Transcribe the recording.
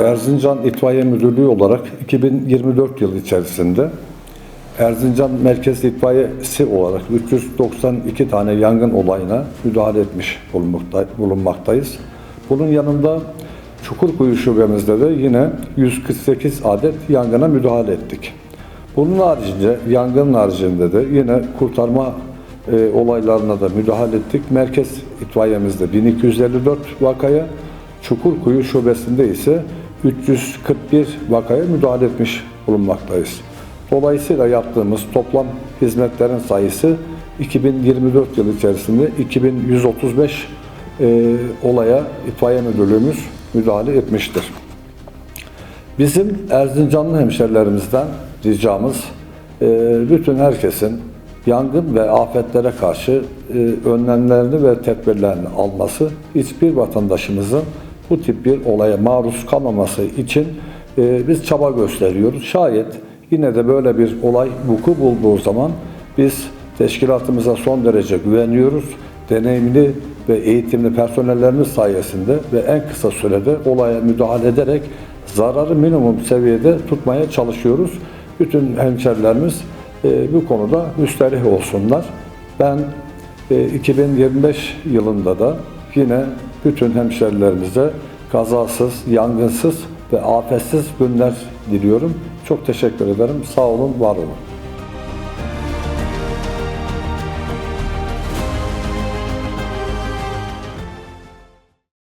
Erzincan İtfaiye Müdürlüğü olarak 2024 yılı içerisinde Erzincan Merkez İtfaiyesi olarak 392 tane yangın olayına müdahale etmiş bulunmakta- bulunmaktayız. Bunun yanında Çukurkuyu şubemizde de yine 148 adet yangına müdahale ettik. Bunun haricinde, yangının haricinde de yine kurtarma e, olaylarına da müdahale ettik. Merkez itfaiyemizde 1254 vakaya, Çukurkuyu şubesinde ise 341 vakaya müdahale etmiş bulunmaktayız. Dolayısıyla yaptığımız toplam hizmetlerin sayısı 2024 yılı içerisinde 2135 e, olaya itfaiye müdürlüğümüz müdahale etmiştir. Bizim Erzincanlı hemşerilerimizden ricamız e, bütün herkesin yangın ve afetlere karşı e, önlemlerini ve tedbirlerini alması, hiçbir vatandaşımızın bu tip bir olaya maruz kalmaması için e, biz çaba gösteriyoruz. Şayet yine de böyle bir olay vuku bulduğu zaman biz teşkilatımıza son derece güveniyoruz. Deneyimli ve eğitimli personellerimiz sayesinde ve en kısa sürede olaya müdahale ederek zararı minimum seviyede tutmaya çalışıyoruz. Bütün hemşerilerimiz e, bu konuda müsterih olsunlar. Ben e, 2025 yılında da yine bütün hemşerilerimize kazasız, yangınsız ve afetsiz günler diliyorum. Çok teşekkür ederim. Sağ olun, var olun.